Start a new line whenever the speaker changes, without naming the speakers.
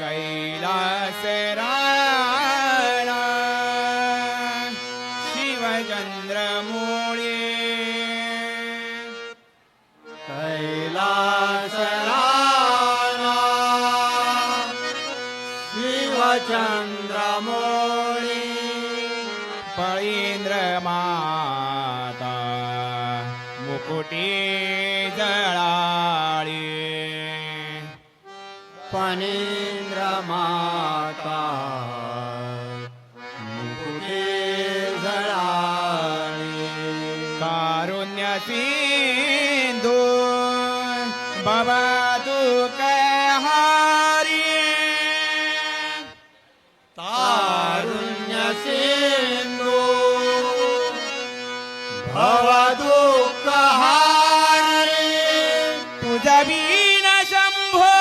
कैलासराळा शिवचन्द्रमूळे।
कैलासराला शिवचन्द्रमौळी।
पळीन्द्रमाता मुकुटी जळाळी
फणीन्द्रमाता गी
तारुण्य सीन्दो भवदु कारि
तारुण्य सेन्दो भवदु कहारिन
शम्भो